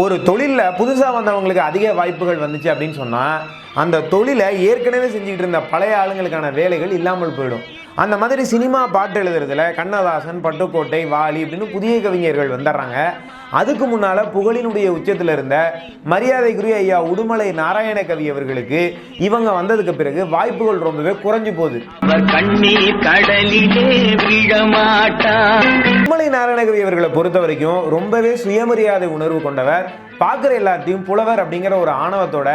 ஒரு தொழிலில் புதுசாக வந்தவங்களுக்கு அதிக வாய்ப்புகள் வந்துச்சு அப்படின்னு சொன்னால் அந்த தொழிலை ஏற்கனவே செஞ்சுக்கிட்டு இருந்த பழைய ஆளுங்களுக்கான வேலைகள் இல்லாமல் போயிடும். அந்த மாதிரி சினிமா பாட்டு எழுதுறதுல கண்ணதாசன் பட்டுக்கோட்டை வாலி இப்படின்னு புதிய கவிஞர்கள் வந்துடுறாங்க. அதுக்கு முன்னால் புகழினுடைய உச்சத்தில் இருந்த மரியாதைக்குரிய ஐயா உடுமலை நாராயண கவி அவர்களுக்கு இவங்க வந்ததுக்கு பிறகு வாய்ப்புகள் ரொம்பவே குறைஞ்சு போகுது. உடுமலை நாராயணகவி அவர்களை பொறுத்த வரைக்கும் ரொம்பவே சுயமரியாதை உணர்வு கொண்டவர். பார்க்குற எல்லாத்தையும் புலவர் அப்படிங்கிற ஒரு ஆணவத்தோட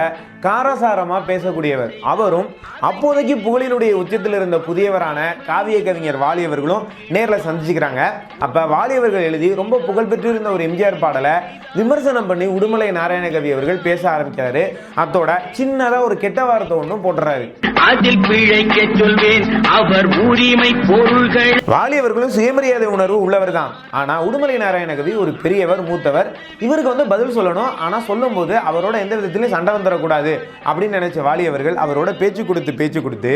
காரசாரமாக பேசக்கூடியவர். அவரும் அப்போதைக்கு புகழினுடைய உச்சத்தில் இருந்த புதியவரான காவிய கவிஞர் வாலி அவர்களும் நேரில் சந்திச்சுக்கிறாங்க. அப்போ வாலி அவர்கள் எழுதி ரொம்ப புகழ்பெற்று இருந்த ஒரு எம்ஜிஆர் பாடலை விமர்சனம் பண்ணி உடுமலை நாராயணகவி அவர்கள் பேச ஆரம்பிக்கிறாரு. அத்தோட சின்னதாக ஒரு கெட்ட வார்த்தை ஒன்றும் போட்டுறாரு. அதில் பிழைக்க சொல்வேன் அவர் உரிமை பொருள்கள். வாலி அவர்களும் சுயமரியாதை உணர்வு உள்ளவர் தான். ஆனால் உடுமலை நாராயணகவி ஒரு பெரியவர் மூத்தவர். இவருக்கு வந்து பதில் சொல்லணும் ஆனால் சொல்லும்போது அவரோட எந்த விதத்திலையும் சண்டை வந்துடக்கூடாது அப்படின்னு நினைச்ச வாலி அவர்கள் அவரோட பேச்சு கொடுத்து பேச்சு கொடுத்து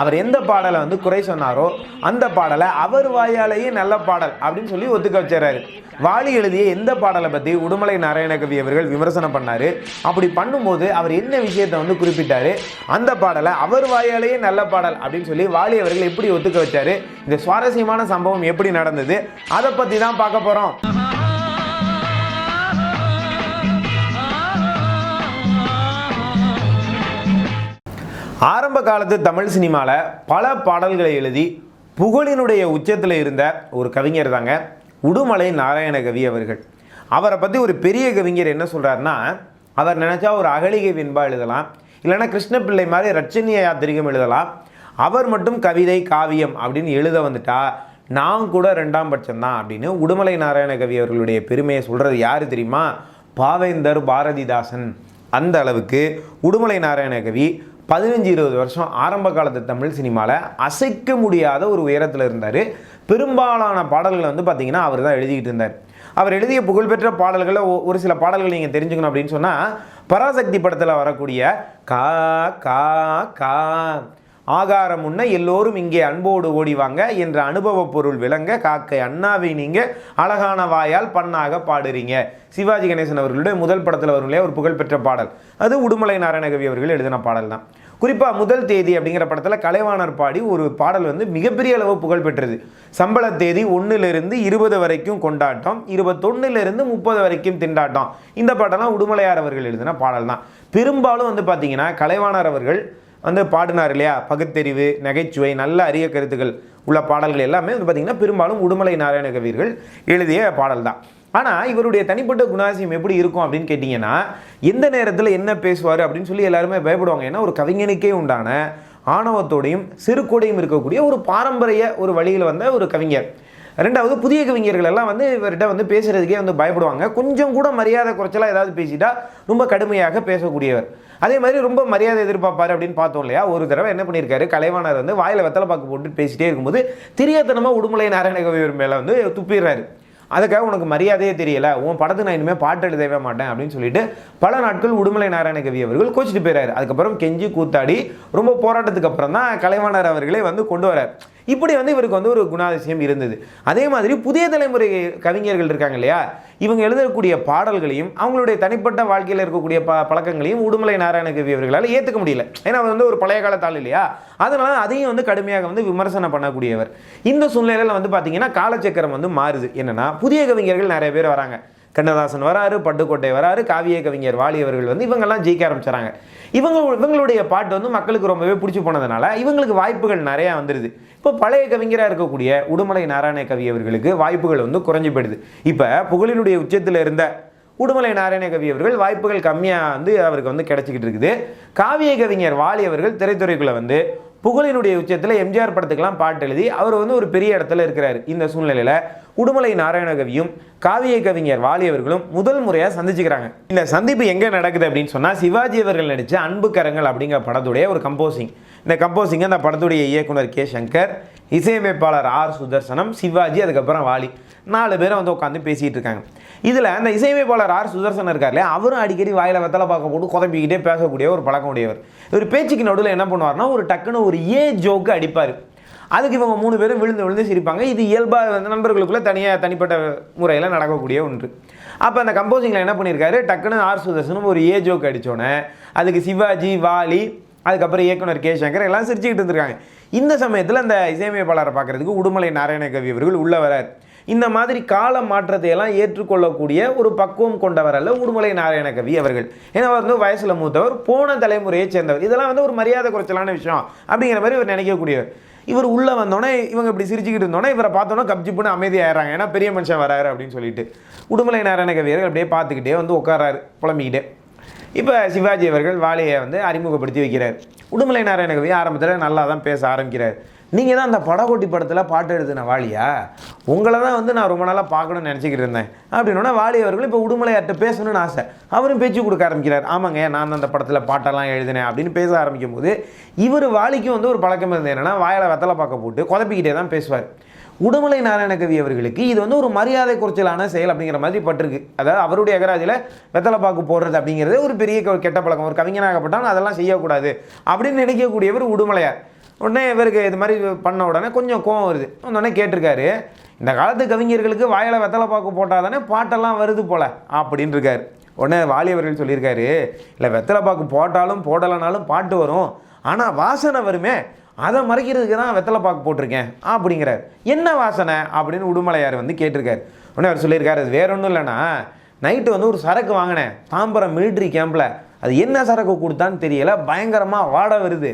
அவர் எந்த பாடலை வந்து குறை சொன்னாரோ அந்த பாடலை அவர் வாயாலேயே நல்ல பாடல் அப்படின்னு சொல்லி ஒத்துக்க வச்சாரு வாலி எழுதிய எந்த பாடலை பற்றி உடுமலை நாராயணகவி அவர்கள் விமர்சனம் பண்ணார்? அப்படி பண்ணும்போது அவர் என்ன விஷயத்தை வந்து குறிப்பிட்டார்? அந்த பாடலை அவர் வாயாலேயே நல்ல பாடல் அப்படின்னு சொல்லி வாலி அவர்கள் எப்படி ஒத்துக்க வச்சார்? இந்த சுவாரஸ்யமான சம்பவம் எப்படி நடந்தது? அதை பற்றி தான் பார்க்க போகிறோம் ஆரம்ப காலத்து தமிழ் சினிமாவில் பல பாடல்களை எழுதி புகழினுடைய உச்சத்தில் இருந்த ஒரு கவிஞர் தாங்க உடுமலை நாராயணகவி அவர்கள். அவரை பற்றி ஒரு பெரிய கவிஞர் என்ன சொல்கிறாருன்னா அவர் நினச்சா ஒரு அகலிகை வெண்பா எழுதலாம் இல்லைன்னா கிருஷ்ணபிள்ளை மாதிரி ரட்சணிய யாத்திரிகம் எழுதலாம். அவர் மட்டும் கவிதை காவியம் அப்படின்னு எழுத வந்துட்டா நான் கூட ரெண்டாம் பட்சம் தான் அப்படின்னு உடுமலை நாராயணகவி அவர்களுடைய பெருமையை சொல்கிறது யார் தெரியுமா? பாவேந்தர் பாரதிதாசன். அந்த அளவுக்கு உடுமலை நாராயணகவி பதினஞ்சு இருபது வருஷம் ஆரம்ப காலத்து தமிழ் சினிமாவில் அசைக்க முடியாத ஒரு உயரத்தில் இருந்தார். பெரும்பாலான பாடல்களை வந்து பார்த்தீங்கன்னா அவர் தான் எழுதிக்கிட்டு இருந்தார். அவர் எழுதிய புகழ்பெற்ற பாடல்களை ஒரு சில பாடல்கள் நீங்கள் தெரிஞ்சுக்கணும் அப்படின்னு சொன்னால் பராசக்தி படத்தில் வரக்கூடிய கா கா கா ஆகாரம் உண்ண எல்லோரும் இங்கே அன்போடு ஓடிவாங்க என்ற அனுபவ பொருள் விளங்க காக்கை அண்ணாவை நீங்கள் அழகான வாயால் பண்ணாக பாடுறீங்க. சிவாஜி கணேசன் அவர்களுடைய முதல் படத்தில் அவர்களே ஒரு புகழ்பெற்ற பாடல். அது உடுமலை நாராயணகவி அவர்கள் எழுதின பாடல் தான் குறிப்பாக முதல் தேதி அப்படிங்கிற படத்தில் கலைவாணர் பாடி ஒரு பாடல் வந்து மிகப்பெரிய அளவு புகழ் பெற்றது. சம்பள தேதி ஒன்றிலிருந்து இருபது வரைக்கும் கொண்டாட்டம் இருபத்தொன்னுலேருந்து முப்பது வரைக்கும் திண்டாட்டம். இந்த பாட்டெல்லாம் உடுமலையார் அவர்கள் எழுதின பாடல் தான். பெரும்பாலும் வந்து பார்த்தீங்கன்னா கலைவாணர் அவர்கள் வந்து பாடினார் இல்லையா? பகுத்தறிவு நகைச்சுவை நல்ல அரிய கருத்துக்கள் உள்ள பாடல்கள் எல்லாமே வந்து பார்த்திங்கன்னா பெரும்பாலும் உடுமலை நாராயண கவியர்கள் எழுதிய பாடல் தான். ஆனால் இவருடைய தனிப்பட்ட குணாசியம் எப்படி இருக்கும் அப்படின்னு கேட்டிங்கன்னா எந்த நேரத்தில் என்ன பேசுவார் அப்படின்னு சொல்லி எல்லாருமே பயப்படுவாங்க. ஏன்னா ஒரு கவிஞனுக்கே உண்டான ஆணவத்தோடையும் சிறுகோடையும் இருக்கக்கூடிய ஒரு பாரம்பரிய ஒரு வழியில் வந்த ஒரு கவிஞர். ரெண்டாவது புதிய கவிஞர்கள் எல்லாம் வந்து இவர்கிட்ட வந்து பேசுறதுக்கே வந்து பயப்படுவாங்க. கொஞ்சம் கூட மரியாதை குறைச்சலாக ஏதாவது பேசிட்டா ரொம்ப கடுமையாக பேசக்கூடியவர். அதே மாதிரி ரொம்ப மரியாதை எதிர்பார்ப்பார் அப்படின்னு பார்த்தோம் இல்லையா? ஒரு தடவை என்ன பண்ணியிருக்காரு? கலைவாணர் வந்து வாயில வெத்தலை பாக்கு போட்டு பேசிட்டே இருக்கும்போது தெரியாதனமா உடுமலை நாராயணகவியர் மேலே வந்து துப்பிடுறாரு. அதுக்காக உனக்கு மரியாதையே தெரியல உன் படத்துக்கு நான் இனிமேல் பாட்டு எழுதவே மாட்டேன் அப்படின்னு சொல்லிட்டு பல நாட்கள் உடுமலை நாராயணகவி அவர்கள் கோச்சிட்டு போயிறாரு. அதுக்கப்புறம் கெஞ்சி கூத்தாடி ரொம்ப போராட்டத்துக்கு அப்புறம் தான் கலைவாணர் அவர்களே வந்து கொண்டு வரார் இப்படி வந்து இவருக்கு வந்து ஒரு குணாதிசயம் இருந்தது. அதே மாதிரி புதிய தலைமுறை கவிஞர்கள் இருக்காங்க இல்லையா? இவங்க எழுதக்கூடிய பாடல்களையும் அவங்களுடைய தனிப்பட்ட வாழ்க்கையில் இருக்கக்கூடிய ப பழக்கங்களையும் உடுமலை நாராயணகவி அவர்களால் ஏற்றுக்க முடியல. ஏன்னா அவர் வந்து ஒரு பழைய காலத்தாள் இல்லையா? அதனால அதையும் வந்து கடுமையாக வந்து விமர்சனம் பண்ணக்கூடியவர். இந்த சூழ்நிலையில் வந்து பார்த்தீங்கன்னா காலச்சக்கரம் வந்து மாறுது. என்னென்னா புதிய கவிஞர்கள் நிறைய பேர் வராங்க. கண்ணதாசன் வராரு பட்டுக்கோட்டை வராரு காவிய கவிஞர் வாலி அவர்கள் வந்து இவங்கெல்லாம் ஜெயிக்க ஆரம்பிச்சாங்க இவங்க இவங்களுடைய பாட்டு வந்து மக்களுக்கு ரொம்பவே பிடிச்சி போனதுனால இவங்களுக்கு வாய்ப்புகள் நிறையா வந்துடுது இப்போ பழைய கவிஞராக இருக்கக்கூடிய உடுமலை நாராயண கவி அவர்களுக்கு வாய்ப்புகள் வந்து குறைஞ்சி போயிடுது. இப்போ புகழினுடைய உச்சத்தில் இருந்த உடுமலை நாராயண கவி அவர்கள் வாய்ப்புகள் கம்மியாக வந்து அவருக்கு வந்து கிடைச்சிக்கிட்டு இருக்குது. காவிய கவிஞர் வாலி அவர்கள் திரைத்துறைக்குள்ளே வந்து புகழினுடைய உச்சத்தில் எம்ஜிஆர் படத்துக்கெல்லாம் பாட்டு எழுதி அவர் வந்து ஒரு பெரிய இடத்துல இருக்கிறார். இந்த சூழ்நிலையில் உடுமலை நாராயணகவியும் காவிய கவிஞர் வாலி அவர்களும் முதல் முறையாக சந்திச்சுக்கிறாங்க. இந்த சந்திப்பு எங்கே நடக்குது அப்படின்னு சொன்னால் சிவாஜி அவர்கள் நடித்த அன்பு கரங்கள் அப்படிங்கிற படத்துடைய ஒரு கம்போசிங் இந்த கம்போசிங் அந்த படத்துடைய இயக்குனர் கே. சங்கர் இசையமைப்பாளர் ஆர். சுதர்சனம் சிவாஜி அதுக்கப்புறம் வாலி. நாலு பேரும் வந்து உட்காந்து பேசிகிட்டு இருக்காங்க. இதில் அந்த இசையமைப்பாளர் ஆர். சுதர்சன் இருக்கார் இல்லையா? அவரும் அடிக்கடி வாயில் வெத்தலை பார்க்க போட்டு குதப்பிக்கிட்டே பேசக்கூடிய ஒரு பழக்கம் உடையவர். இவர் பேச்சுக்கு நடுவில் என்ன பண்ணுவார்னா ஒரு டக்குன்னு ஒரு ஏ ஜோக்கு அடிப்பார். அதுக்கு இவங்க மூணு பேரும் விழுந்து விழுந்து சிரிப்பாங்க. இது இயல்பாக வந்து நண்பர்களுக்குள்ளே தனியாக தனிப்பட்ட முறையில் நடக்கக்கூடிய ஒன்று. அப்போ அந்த கம்போசிங்கில் என்ன பண்ணியிருக்காரு டக்குன்னு ஆர். சுதர்சனும் ஒரு ஏ ஜோக் அடித்தோடனே அதுக்கு சிவாஜி வாலி அதுக்கப்புறம் இயக்குனர் கே சங்கர் எல்லாம் சிரிச்சுக்கிட்டு இருந்திருக்காங்க. இந்த சமயத்தில் அந்த இசையமைப்பாளரை பார்க்குறதுக்கு உடுமலை நாராயண கவி அவர்கள் உள்ள வரார். இந்த மாதிரி கால மாற்றத்தை எல்லாம் ஏற்றுக்கொள்ளக்கூடிய ஒரு பக்குவம் கொண்டவர் அல்ல உடுமலை நாராயண கவி அவர்கள். ஏன்னா அவர் வந்து வயசில் மூத்தவர் போன தலைமுறையை சேர்ந்தவர். இதெல்லாம் வந்து ஒரு மரியாதை குறைச்சலான விஷயம் அப்படிங்கிற மாதிரி இவர் நினைக்கக்கூடியவர். இவர் உள்ள வந்தோடனே இவங்க இப்படி சிரிச்சுக்கிட்டு இருந்தோடனே இவரை பார்த்தோன்னே கப்ஜிப்புன்னு அமைதியாகிறாங்க ஏன்னா பெரிய மனுஷன் வராரு அப்படின்னு சொல்லிட்டு. உடுமலை நாராயண கவி அவர்கள் அப்படியே பார்த்துக்கிட்டே வந்து உட்காராரு புலம்பிக்கிட்டே. இப்போ சிவாஜி அவர்கள் வாலியை வந்து அறிமுகப்படுத்தி வைக்கிறார். உடுமலை நாராயண கவி ஆரம்பத்தில் நல்லா தான் பேச ஆரம்பிக்கிறார். நீங்கள் தான் அந்த படகோட்டி படத்தில் பாட்டு எழுதின வாலியா? உங்களை தான் வந்து நான் ரொம்ப நாளாக பார்க்கணும்னு நினச்சிக்கிட்டு இருந்தேன். அப்படின்னா வாலி அவர்கள் இப்போ உடுமலையாட்ட பேசணும்னு ஆசை. அவரும் பேச்சு கொடுக்க ஆரம்பிக்கிறார். ஆமாங்க நான் அந்த படத்தில் பாட்டெல்லாம் எழுதினேன் அப்படின்னு பேச ஆரம்பிக்கும் போது இவர் வாலிக்கும் வந்து ஒரு பழக்கம் இருந்தது என்னென்னா வாயில் வெத்தலை பார்க்க போட்டு குதப்பிக்கிட்டே தான் பேசுவார். உடுமலை நாராயணகவி அவர்களுக்கு இது வந்து ஒரு மரியாதை குறைச்சலான செயல் அப்படிங்கிற மாதிரி பட்டிருக்கு. அதாவது அவருடைய அகராதியில் வெத்தலை பாக்கு போடுறது அப்படிங்கிறது ஒரு பெரிய கெட்ட பழக்கம். ஒரு கவிஞனாகப்பட்டால் அதெல்லாம் செய்யக்கூடாது அப்படின்னு நினைக்கக்கூடியவர் உடுமலையார். உடனே இவருக்கு இது மாதிரி பண்ண உடனே கொஞ்சம் கோவம் வருது. உடனே கேட்டிருக்காரு இந்த காலத்து கவிஞர்களுக்கு வாயில் வெத்தலை பாக்கு போட்டால் தானே பாட்டெல்லாம் வருது போல அப்படின்னு இருக்காரு உடனே வாலியவர்கள் சொல்லியிருக்காரு இல்லை வெத்தலை பாக்கு போட்டாலும் போடலைனாலும் பாட்டு வரும். ஆனால் வாசனை வருமே அதை மறைக்கிறதுக்கு தான் வெத்தலை பாக்கு போட்டிருக்கேன் அப்படிங்கிறார். என்ன வாசனை? அப்படின்னு உடுமலையார் வந்து கேட்டிருக்காரு. உடனே அவர் சொல்லியிருக்காரு அது வேற ஒன்றும் இல்லைண்ணா. நைட்டு வந்து ஒரு சரக்கு வாங்கினேன். தாம்பரம் மிலிட்ரி கேம்பில் அது என்ன சரக்கு கொடுத்தான்னு தெரியல. பயங்கரமாக வாட வருது.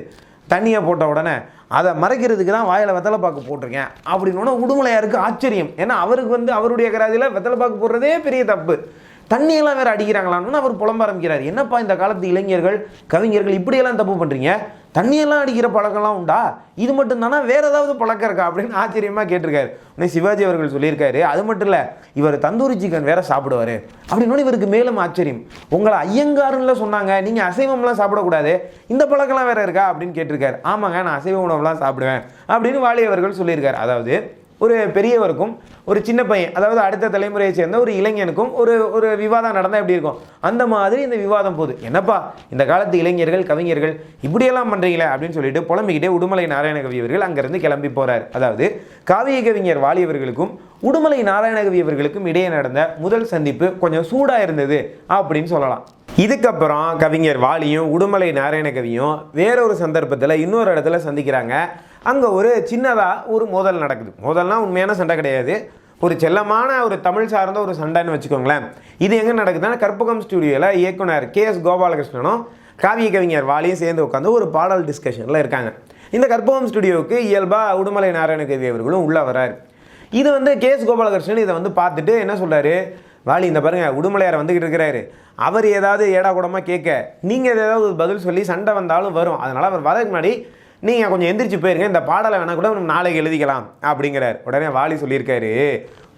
தண்ணியை போட்ட உடனே அதை மறைக்கிறதுக்கு தான் வாயில் வெத்தலை பாக்கு போட்டிருக்கேன். அப்படின்னு உடுமலையாருக்கு ஆச்சரியம். ஏன்னா அவருக்கு வந்து அவருடைய கராதியில் வெத்தலை பாக்கு போடுறதே பெரிய தப்பு. தண்ணியெல்லாம் வேற அடிக்கிறாங்களான்னு அவர் புலம்ப ஆரம்பிக்கிறார். என்னப்பா இந்த காலத்து இளைஞர்கள் கவிஞர்கள் இப்படியெல்லாம் தப்பு பண்ணுறீங்க தண்ணியெல்லாம் அடிக்கிற பழக்கம்லாம் உண்டா? இது மட்டும் தானா வேறு ஏதாவது பழக்கம் இருக்கா? அப்படின்னு ஆச்சரியமாக கேட்டிருக்காரு. உடனே சிவாஜி அவர்கள் சொல்லியிருக்காரு அது மட்டும் இல்லை இவர் தந்தூரி சிக்கன் வேற சாப்பிடுவார். அப்படின்னு இவருக்கு மேலும் ஆச்சரியம். உங்களை ஐயங்காருன்னு சொன்னாங்க நீங்கள் அசைவம்லாம் சாப்பிடக்கூடாது. இந்த பழக்கம்லாம் வேற இருக்கா? அப்படின்னு கேட்டிருக்காரு. ஆமாங்க நான் அசைவ உணவுலாம் சாப்பிடுவேன். அப்படின்னு வாலி அவர்கள் சொல்லியிருக்காரு. அதாவது ஒரு பெரியவருக்கும் ஒரு சின்ன பையன் அதாவது அடுத்த தலைமுறையை சேர்ந்த ஒரு இளைஞனுக்கும் ஒரு ஒரு விவாதம் நடந்தால் எப்படி இருக்கும்? அந்த மாதிரி இந்த விவாதம் போகுது. என்னப்பா இந்த காலத்து இளைஞர்கள் கவிஞர்கள் இப்படியெல்லாம் பண்ணுறீங்களே அப்படின்னு சொல்லிட்டு புலம்பிக்கிட்டே உடுமலை நாராயணகவி அவர்கள் அங்கேருந்து கிளம்பி போகிறார் அதாவது காவிய கவிஞர் வாலியவர்களுக்கும் உடுமலை நாராயணகவி அவர்களுக்கும் இடையே நடந்த முதல் சந்திப்பு கொஞ்சம் சூடாக இருந்தது அப்படின்னு சொல்லலாம். இதுக்கப்புறம் கவிஞர் வாலியும் உடுமலை நாராயணகவியும் வேறொரு சந்தர்ப்பத்தில் இன்னொரு இடத்துல சந்திக்கிறாங்க. அங்கே ஒரு சின்னதாக ஒரு மோதல் நடக்குது. மோதல்னா உண்மையான சண்டை கிடையாது. ஒரு செல்லமான ஒரு தமிழ் சார்ந்த ஒரு சண்டைன்னு வச்சுக்கோங்களேன். இது எங்கே நடக்குதுன்னா கற்பகம் ஸ்டுடியோவில் இயக்குனர் கே எஸ் கோபாலகிருஷ்ணனும் காவிய கவிஞர் வாலியும் சேர்ந்து உட்காந்து ஒரு பாடல் டிஸ்கஷனில் இருக்காங்க. இந்த கற்பகம் ஸ்டுடியோவுக்கு இயல்பாக உடுமலை நாராயணகவி அவர்களும் உள்ளே வராரு. இது வந்து கே எஸ் கோபாலகிருஷ்ணன் இதை வந்து பார்த்துட்டு என்ன சொல்கிறாரு வாலி இந்த பாருங்க உடுமலையார் வந்துகிட்டு இருக்கிறாரு. அவர் ஏதாவது ஏடா கூடமாக கேட்க நீங்கள் ஏதாவது ஒரு பதில் சொல்லி சண்டை வந்தாலும் வரும். அதனால் அவர் வரதுக்கு முன்னாடி நீங்கள் கொஞ்சம் எந்திரிச்சு போயிருங்க இந்த பாடலை வேணால் கூட நம்ம நாளைக்கு எழுதிக்கலாம் அப்படிங்கிறார். உடனே வாலி சொல்லியிருக்காரு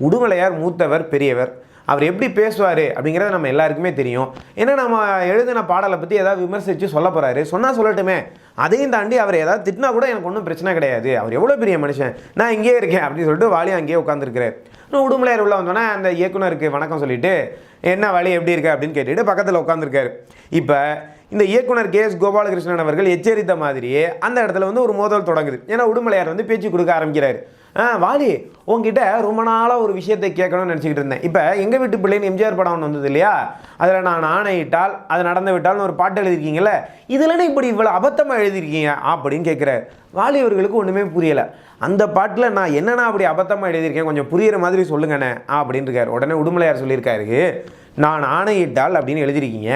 உடுமலையார் மூத்தவர் பெரியவர் அவர் எப்படி பேசுவார் அப்படிங்கிறத நம்ம எல்லாருக்குமே தெரியும். ஏன்னா நம்ம எழுதின பாடலை பற்றி ஏதாவது விமர்சித்து சொல்ல போகிறாரு சொன்னால் சொல்லட்டுமே. அதையும் தாண்டி அவர் ஏதாவது திட்டினா கூட எனக்கு ஒன்றும் பிரச்சனை கிடையாது. அவர் எவ்வளோ பெரிய மனுஷன்? நான் இங்கேயே இருக்கேன் அப்படின்னு சொல்லிட்டு வாலி அங்கேயே உட்காந்துருக்கிறார் உடுமலையார் உள்ள வந்தோன்னே அந்த இயக்குனருக்கு வணக்கம் சொல்லிவிட்டு என்ன வழி எப்படி இருக்கு? அப்படின்னு கேட்டுட்டு பக்கத்தில் உட்காந்துருக்காரு இப்போ இந்த இயக்குனர் கே எஸ் கோபாலகிருஷ்ணன் அவர்கள் எச்சரித்த மாதிரியே அந்த இடத்துல வந்து ஒரு மோதல் தொடங்குது. ஏன்னா உடுமலையார் வந்து பேச்சு கொடுக்க ஆரம்பிக்கிறாரு. ஆ வாலி உங்ககிட்ட ரொம்ப நாளாக ஒரு விஷயத்தை கேட்கணும்னு நினச்சிக்கிட்டு இருந்தேன். இப்போ எங்கள் வீட்டு பிள்ளைன்னு எம்ஜிஆர் படம் ஒன்று வந்தது இல்லையா? அதில் நான் ஆணையிட்டால் அது நடந்து விட்டால்னு ஒரு பாட்டு எழுதிருக்கீங்கல்ல இதுலன்னு இப்படி இவ்வளோ அபத்தமாக எழுதியிருக்கீங்க? அப்படின்னு கேட்குறாரு. வாலி அவர்களுக்கு ஒன்றுமே புரியலை. அந்த பாட்டில் நான் என்னென்ன அப்படி அபத்தமாக எழுதியிருக்கேன்? கொஞ்சம் புரியிற மாதிரி சொல்லுங்கண்ணே அப்படின்னு இருக்காரு. உடனே உடுமலையார் சொல்லியிருக்காரு. நான் ஆணையிட்டால் அப்படின்னு எழுதியிருக்கீங்க.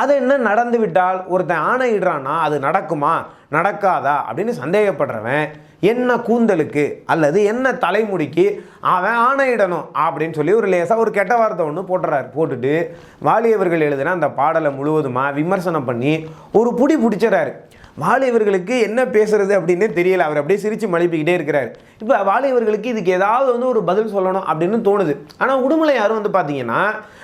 அது என்ன நடந்து விட்டால் ஒருத்தன் ஆணையிடுறான்னா அது நடக்குமா? நடக்காதா? அப்படின்னு சந்தேகப்படுறவன் என்ன கூந்தலுக்கு அல்லது என்ன தலைமுடிக்கு அவன் ஆணையிடணும் அப்படின்னு சொல்லி ஒரு லேசாக ஒரு கெட்ட வார்த்தை ஒன்று போட்டுறாரு. போட்டுட்டு வாலியவர்கள் எழுதின அந்த பாடலை முழுவதுமாக விமர்சனம் பண்ணி ஒரு புடி பிடிச்சிடறாரு. வாலிபர்களுக்கு என்ன பேசுறது அப்படின்னே தெரியல. அவர் அப்படியே சிரித்து மழுப்பிக்கிட்டே இருக்கிறார். இப்போ வாலிபர்களுக்கு இதுக்கு ஏதாவது வந்து ஒரு பதில் சொல்லணும் அப்படின்னு தோணுது. ஆனால் உடுமலை யாரும் வந்து பார்த்தீங்கன்னா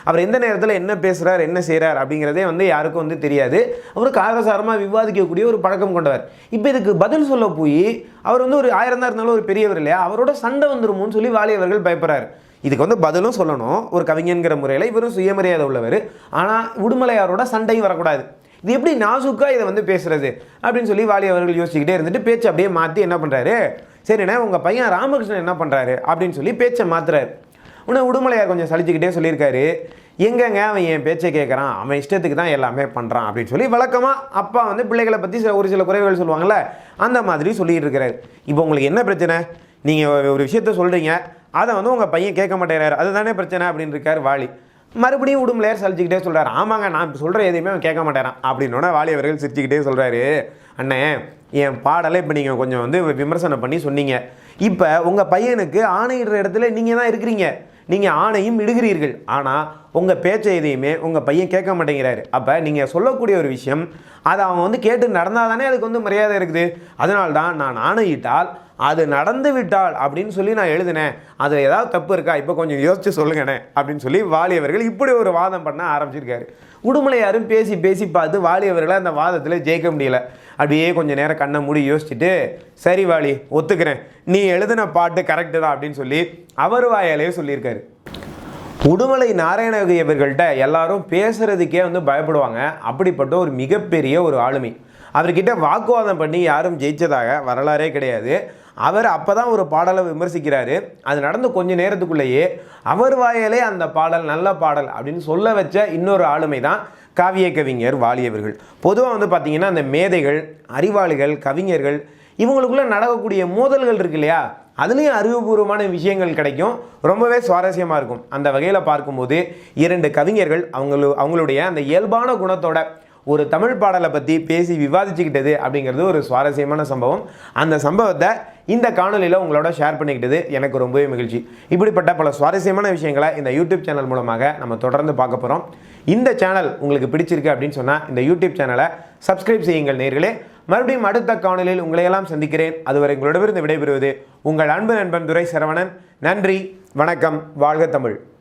அவர் எந்த நேரத்தில் என்ன பேசுகிறார் என்ன செய்கிறார் அப்படிங்கிறதே வந்து யாருக்கும் வந்து தெரியாது. அவர் காரசாரமாக விவாதிக்கக்கூடிய ஒரு பழக்கம் கொண்டவர். இப்போ இதுக்கு பதில் சொல்ல போய் அவர் வந்து ஒரு ஆயிரம் தான் இருந்தாலும் ஒரு பெரியவர் இல்லையா? அவரோட சண்டை வந்துருமோன்னு சொல்லி வாலியவர்கள் பயப்படுறாரு. இதுக்கு வந்து பதிலும் சொல்லணும். ஒரு கவிஞங்கிற முறையில் இவரும் சுயமரியாதை உள்ளவர். ஆனால் உடுமலையாரோட சண்டையும் வரக்கூடாது. இது எப்படி நாசுக்காக இதை வந்து பேசுகிறது அப்படின்னு சொல்லி வாலி அவர்கள் யோசிச்சுக்கிட்டே இருந்துட்டு பேச்சு அப்படியே மாற்றி என்ன பண்ணுறாரு சரிண்ணே உங்கள் பையன் ராமகிருஷ்ணன் என்ன பண்ணுறாரு அப்படின்னு சொல்லி பேச்சை மாற்றுறாரு உன்னை உடுமலையார் கொஞ்சம் சலிச்சுக்கிட்டே சொல்லியிருக்காரு. எங்கங்க அவன் என் பேச்சை கேட்குறான் அவன் இஷ்டத்துக்கு தான் எல்லாமே பண்ணுறான் அப்படின்னு சொல்லி வழக்கமாக அப்பா வந்து பிள்ளைகளை பற்றி சில ஒரு சில குறைகள் சொல்லுவாங்கள்ல அந்த மாதிரி சொல்லிட்டு இருக்கிறாரு இப்போ உங்களுக்கு என்ன பிரச்சனை? நீங்கள் ஒரு விஷயத்த சொல்கிறீங்க அதை வந்து உங்கள் பையன் கேட்க மாட்டேங்கிறார். அதுதானே பிரச்சனை அப்படின்னு இருக்கார் வாலி. மறுபடியும் உடுமலையார் சலிச்சுக்கிட்டே சொல்கிறார் ஆமாங்க நான் சொல்கிற எதையுமே அவன் கேட்க மாட்டேறான். அப்படின்னோட வாலி அவர்கள் சிரிச்சுக்கிட்டே சொல்கிறாரு அண்ணே என் பாடலை இப்போ நீங்கள் கொஞ்சம் வந்து விமர்சனம் பண்ணி சொன்னீங்க. இப்போ உங்கள் பையனுக்கு ஆணையிடுற இடத்துல நீங்கள் தான் இருக்கிறீங்க. நீங்கள் ஆணையும் இடுகிறீர்கள். ஆனால் உங்கள் பேச்சை எதையுமே உங்கள் பையன் கேட்க மாட்டேங்கிறாரு. அப்போ நீங்கள் சொல்லக்கூடிய ஒரு விஷயம் அதை அவன் வந்து கேட்டு நடந்தால் தானே அதுக்கு வந்து மரியாதை இருக்குது. அதனால தான் நான் ஆணையிட்டால் அது நடந்து விட்டால் அப்படின்னு சொல்லி நான் எழுதினேன். அதில் ஏதாவது தப்பு இருக்கா? இப்போ கொஞ்சம் யோசிச்சு சொல்லுங்கண்ணே அப்படின்னு சொல்லி வாலியவர்கள் இப்படி ஒரு வாதம் பண்ண ஆரம்பிச்சிருக்காரு. உடுமலையாரும் பேசி பேசி பார்த்து வாலியவர்களை அந்த வாதத்தில் ஜெயிக்க முடியல. அப்படியே கொஞ்சம் நேரம் கண்ணை மூடி யோசிச்சுட்டு சரி வாலி ஒத்துக்கிறேன். நீ எழுதின பாட்டு கரெக்டு தான் அப்படின்னு சொல்லி அவர் வாயாலே சொல்லியிருக்காரு. உடுமலை நாராயணகி அவர்கள்ட்ட எல்லாரும் பேசுறதுக்கே வந்து பயப்படுவாங்க. அப்படிப்பட்ட ஒரு மிகப்பெரிய ஒரு ஆளுமை. அவர்கிட்ட வாக்குவாதம் பண்ணி யாரும் ஜெயிச்சதாக வரலாறே கிடையாது. அவர் அப்போ தான் ஒரு பாடலை விமர்சிக்கிறாரு. அது நடந்து கொஞ்ச நேரத்துக்குள்ளேயே அவர் வாயிலே அந்த பாடல் நல்ல பாடல் அப்படின்னு சொல்ல வச்ச இன்னொரு ஆளுமை தான் காவிய கவிஞர் வாலியவர்கள் பொதுவாக வந்து பார்த்திங்கன்னா அந்த மேதைகள் அறிவாளிகள் கவிஞர்கள் இவங்களுக்குள்ளே நடக்கக்கூடிய மோதல்கள் இருக்கு இல்லையா? அதுலேயும் அறிவுபூர்வமான விஷயங்கள் கிடைக்கும். ரொம்பவே சுவாரஸ்யமாக இருக்கும். அந்த வகையில் பார்க்கும்போது இரண்டு கவிஞர்கள் அவங்களு அவங்களுடைய அந்த இயல்பான குணத்தோட ஒரு தமிழ் பாடலை பற்றி பேசி விவாதிச்சுக்கிட்டது அப்படிங்கிறது ஒரு சுவாரஸ்யமான சம்பவம். அந்த சம்பவத்தை இந்த காணொலியில் உங்களோட ஷேர் பண்ணிக்கிட்டது எனக்கு ரொம்பவே மகிழ்ச்சி. இப்படிப்பட்ட பல சுவாரஸ்யமான விஷயங்களை இந்த யூடியூப் சேனல் மூலமாக நம்ம தொடர்ந்து பார்க்க போகிறோம் இந்த சேனல் உங்களுக்கு பிடிச்சிருக்கு அப்படின்னு சொன்னால் இந்த யூடியூப் சேனலை சப்ஸ்கிரைப் செய்யுங்கள் நேர்களே. மறுபடியும் அடுத்த காணொலியில் உங்களையெல்லாம் சந்திக்கிறேன். அதுவரை உங்களிடமிருந்து விடைபெறுவது உங்கள் அன்பு நண்பன் துரை சரவணன் நன்றி வணக்கம் வாழ்க தமிழ்.